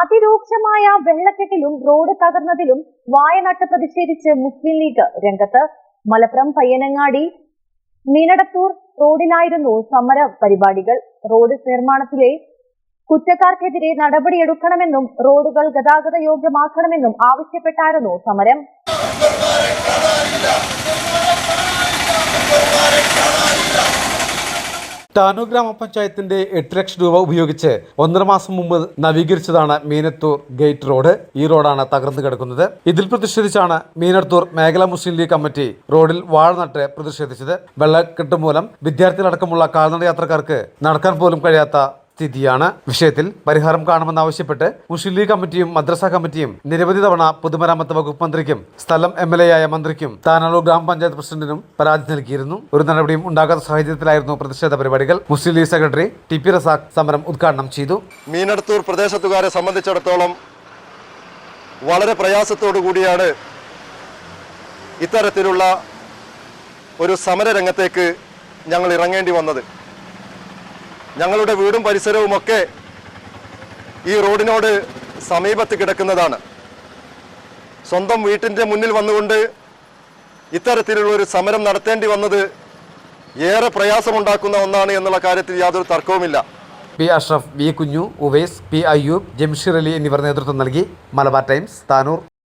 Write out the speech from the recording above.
അതിരൂക്ഷമായ വെള്ളക്കെട്ടിലും റോഡ് തകർന്നതിലും വായനട്ട് പ്രതിഷേധിച്ച് മുസ്ലിം ലീഗ് രംഗത്ത്. മലപ്പുറം പയ്യനങ്ങാടി മീനടത്തൂർ റോഡിലായിരുന്നു സമര പരിപാടികൾ. റോഡ് നിർമ്മാണത്തിലെ കുറ്റക്കാർക്കെതിരെ നടപടിയെടുക്കണമെന്നും റോഡുകൾ ഗതാഗത യോഗ്യമാക്കണമെന്നും ആവശ്യപ്പെട്ടായിരുന്നു സമരം. ടാനൂർ ഗ്രാമപഞ്ചായത്തിന്റെ എട്ട് ലക്ഷം രൂപ ഉപയോഗിച്ച് ഒന്നര മാസം മുമ്പ് നവീകരിച്ചതാണ് മീനത്തൂർ ഗേറ്റ് റോഡ്. ഈ റോഡാണ് തകർന്നു കിടക്കുന്നത്. ഇതിൽ പ്രതിഷേധിച്ചാണ് മീനത്തൂർ മേഖലാ മുസ്ലിം ലീഗ് കമ്മിറ്റി റോഡിൽ വാഴ നട്ട് പ്രതിഷേധിച്ചത്. വെള്ളക്കെട്ട് മൂലം വിദ്യാർത്ഥികളടക്കമുള്ള കാൽനട യാത്രക്കാർക്ക് നടക്കാൻ പോലും കഴിയാത്ത സ്ഥിതിയാണ്. വിഷയത്തിൽ പരിഹാരം കാണുമെന്നാവശ്യപ്പെട്ട് മുസ്ലിം ലീഗ് കമ്മിറ്റിയും മദ്രസ കമ്മിറ്റിയും നിരവധി തവണ പൊതുമരാമത്ത് വകുപ്പ് മന്ത്രിക്കും സ്ഥലം എം എൽ എ ആയ മന്ത്രിക്കും താനാളൂർ ഗ്രാമപഞ്ചായത്ത് പ്രസിഡന്റിനും പരാതി നൽകിയിരുന്നു. ഒരു നടപടിയും ഉണ്ടാകാത്ത സാഹചര്യത്തിലായിരുന്നു പ്രതിഷേധ പരിപാടികൾ. Muslim League secretary T P Razak സമരം ഉദ്ഘാടനം ചെയ്തു. മീനടത്തൂർ പ്രദേശത്തുകാരെ സംബന്ധിച്ചിടത്തോളം വളരെ പ്രയാസത്തോടു കൂടിയാണ് ഇത്തരത്തിലുള്ള ഒരു സമരരംഗത്തേക്ക് ഞങ്ങൾ ഇറങ്ങേണ്ടി വന്നത്. ഞങ്ങളുടെ വീടും പരിസരവുമൊക്കെ ഈ റോഡിനോട് സമീപത്ത് കിടക്കുന്നതാണ്. സ്വന്തം വീട്ടിന്റെ മുന്നിൽ വന്നുകൊണ്ട് ഇത്തരത്തിലുള്ള ഒരു സമരം നടത്തേണ്ടി വന്നത് ഏറെ പ്രയാസമുണ്ടാക്കുന്ന ഒന്നാണ് എന്നുള്ള കാര്യത്തിൽ യാതൊരു തർക്കവുമില്ല. P Ashraf V Kunju Uwais P Ayyub Jamsheer Ali എന്നിവർ നേതൃത്വം നൽകി. മലബാർ ടൈംസ് താനൂർ